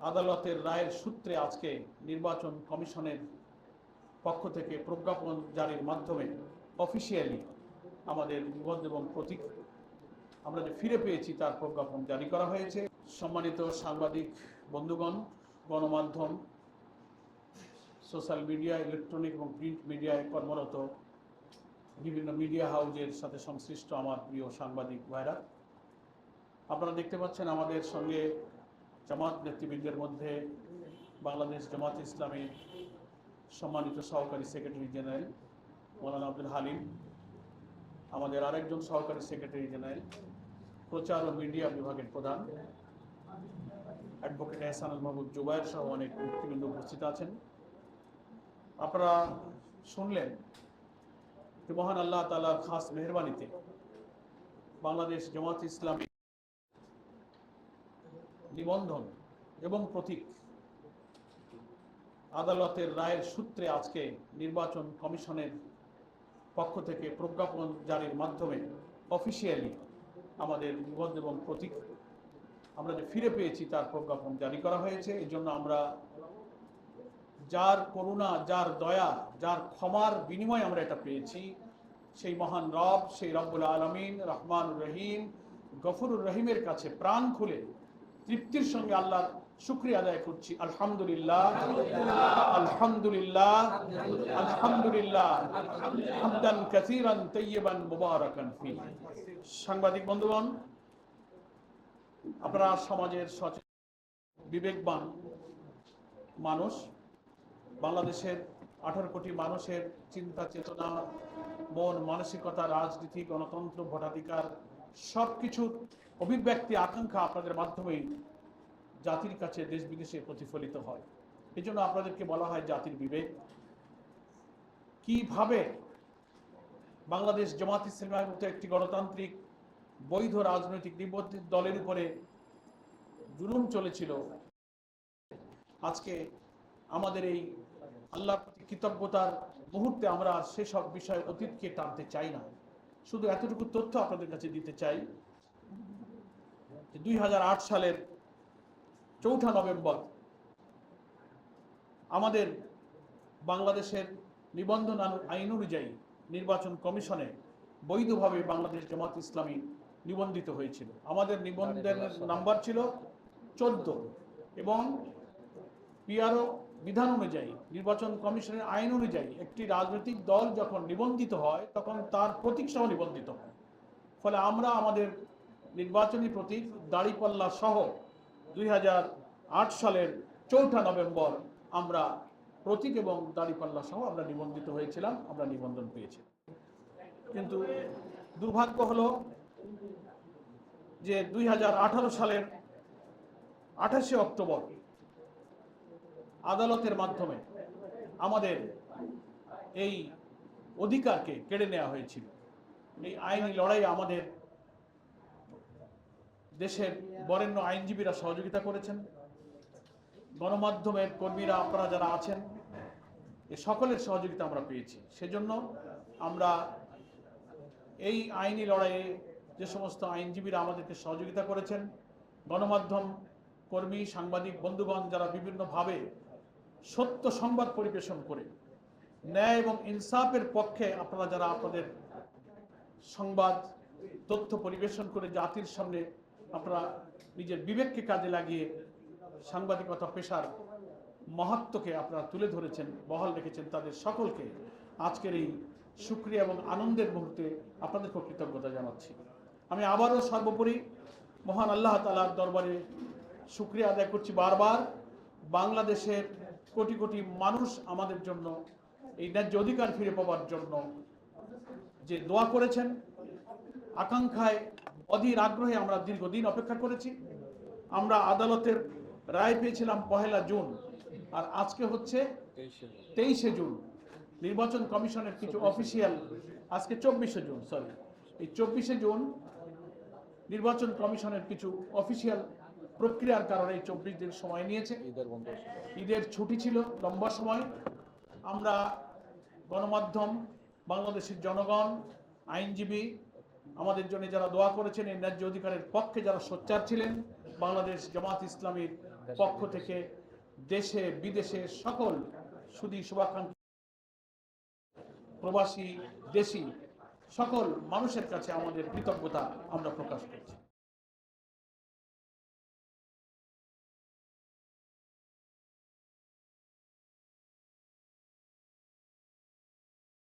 আদালতের রায়ের সূত্রে আজকে নির্বাচন কমিশনের পক্ষ থেকে প্রজ্ঞাপন জারির মাধ্যমে অফিসিয়ালি আমাদের নিবন্ধ এবং প্রতীক আমরা যে ফিরে পেয়েছি তার প্রজ্ঞাপন জারি করা হয়েছে। সম্মানিত সাংবাদিক, বন্ধুগণ, গণমাধ্যম, সোশ্যাল মিডিয়া, ইলেকট্রনিক এবং প্রিন্ট মিডিয়ায় কর্মরত বিভিন্ন মিডিয়া হাউজের সাথে সংশ্লিষ্ট আমার প্রিয় সাংবাদিক ভাইরা, আপনারা দেখতে পাচ্ছেন আমাদের সঙ্গে জামাত নেতৃবৃন্দের মধ্যে বাংলাদেশ জামাত ইসলামী সম্মানিত সহকারী সেক্রেটারি জেনারেল মৌলানা আব্দুল হালিম, আমাদের আরেকজন সহকারী সেক্রেটারি জেনারেল, প্রচার ও মিডিয়া বিভাগের প্রধান অ্যাডভোকেট এহসানুল মাহবুব জুবায়ের সহ অনেক নেতৃবৃন্দ উপস্থিত আছেন। আপনারা শুনলেন যে মহান আল্লাহ তালার খাস মেহরবানিতে বাংলাদেশ জামাত ইসলামী নিবন্ধন এবং প্রতীক। আদালতের রায়ের সূত্রে আজকে নির্বাচন কমিশনের পক্ষ থেকে প্রজ্ঞাপন জারির মাধ্যমে অফিসিয়ালি আমাদের নিবন্ধ এবং প্রতীক আমরা যে ফিরে পেয়েছি তার প্রজ্ঞাপন জারি করা হয়েছে। এই জন্য আমরা যার করুণা, যার দয়া, যার ক্ষমার বিনিময়ে আমরা এটা পেয়েছি। সেই মহান রব, সেই রব্বুল আলমিন রহমান রহিম, গফরুর রহিমের কাছে প্রাণ খুলে তৃপ্তির সঙ্গে আল্লাহর শুক্রিয়া আদায় করছি। আলহামদুলিল্লাহ। আলহামদুলিল্লাহ। আলহামদুলিল্লাহ। হামদান কাসীরান তাইয়িবান মুবারাকান ফি। সাংবাদিক বন্ধুগণ, আপনারা সমাজের সচেতন, বিবেকবান মানুষ, বাংলাদেশের আঠারো কোটি মানুষের চিন্তা চেতনা মন মানসিকতা রাজনীতি, গণতন্ত্র, ভোটাধিকার সব কিছুর অভিব্যক্তি, আকাঙ্ক্ষা আপনাদের মাধ্যমেই জাতির কাছে দেশ বিদেশে প্রতিফলিত হয়। এই জন্য আপনাদেরকে বলা হয় জাতির বিবেক। কীভাবে বাংলাদেশ জামাত ইসলামের মতো একটি গণতান্ত্রিক, বৈধ রাজনৈতিক নিবন্ধিত দলের উপরে জুলুম চলেছিল, আজকে আমাদের এই আল্লাহর প্রতি কৃতজ্ঞতার মুহূর্তে আমরা সেসব বিষয় অতীতকে টানতে চাই না। শুধু এতটুকু তথ্য আপনাদের কাছে দিতে চাই যে দুই হাজার আট সালের চৌঠা নভেম্বর আমাদের বাংলাদেশের নিবন্ধন আইন অনুযায়ী নির্বাচন কমিশনে বৈধভাবে বাংলাদেশ জামাত ইসলামী নিবন্ধিত হয়েছিল। আমাদের নিবন্ধনের নাম্বার ছিল চোদ্দ এবং পিআরও বিধান অনুযায়ী, নির্বাচন কমিশনের আইন অনুযায়ী একটি রাজনৈতিক দল যখন নিবন্ধিত হয়, তখন তার প্রতীক সহ নিবন্ধিত হয়। ফলে আমরা আমাদের নির্বাচনী প্রতীক দাড়িপাল্লা সহ দুই হাজার আট সালের চৌঠা নভেম্বর আমরা প্রতীক এবং দাড়িপাল্লা সহ আমরা নিবন্ধিত হয়েছিলাম, আমরা নিবন্ধন পেয়েছি কিন্তু দুর্ভাগ্য হলো যে দুই হাজার আঠারো সালের আঠাশে অক্টোবর আদালতের মাধ্যমে আমাদের এই অধিকারকে কেড়ে নেওয়া হয়েছিল। এই আইনি লড়াই আমাদের দেশের বরেণ্য আইনজীবীরা সহযোগিতা করেছেন। গণমাধ্যমের কর্মীরা, আপনারা যারা আছেন, এ সকলের সহযোগিতা আমরা পেয়েছি। সেজন্য আমরা এই আইনি লড়াইয়ে যে সমস্ত আইনজীবীরা আমাদেরকে সহযোগিতা করেছেন, গণমাধ্যম কর্মী, সাংবাদিক, বন্ধুগণ, যারা বিভিন্নভাবে সত্য সংবাদ পরিবেশন করে। ন্যায় এবং ইনসাফের পক্ষে আপনারা যারা আপনাদের সংবাদ, তথ্য পরিবেশন করে জাতির সামনে আপনারা নিজের বিবেককে কাজে লাগিয়ে সাংবাদিকতা পেশার মহত্বকে আপনারা তুলে ধরেছেন, বহাল রেখেছেন তাদের সকলকে, আজকের এই সুক্রিয়া এবং আনন্দের মুহূর্তে আপনাদেরকে কৃতজ্ঞতা জানাচ্ছি। আমি আবারও সর্বোপরি মহান আল্লাহ তালার দরবারে সুক্রিয়া আদায় করছি বারবার। বাংলাদেশের কোটি কোটি মানুষ আমাদের জন্য, এই ন্যায্য অধিকার ফিরে পাওয়ার জন্য যে দোয়া করেছেন, আকাঙ্ক্ষায়, অধীর আগ্রহে আমরা দীর্ঘদিন অপেক্ষা করেছি। আমরা আদালতের রায় পেয়েছিলাম পহেলা জুন, আর আজকে হচ্ছে তেইশে জুন। নির্বাচন কমিশনের কিছু অফিসিয়াল, আজকে চব্বিশে জুন সরি এই চব্বিশে জুন নির্বাচন কমিশনের কিছু অফিসিয়াল প্রক্রিয়ার কারণে এই চব্বিশ দিন সময় নিয়েছে। ঈদের ঈদের ছুটি ছিল লম্বা সময়। আমরা গণমাধ্যম বাংলাদেশের জনগণ আইনজীবী আমাদের জন্য যারা দোয়া করেছেন এই ন্যায্য অধিকারের পক্ষে যারা সোচ্চার ছিলেন বাংলাদেশ জামাত ইসলামীর পক্ষ থেকে দেশে বিদেশে সকল সুদী শুভাকাঙ্ক্ষী প্রবাসী দেশি সকল মানুষের কাছে আমাদের কৃতজ্ঞতা আমরা প্রকাশ করছি।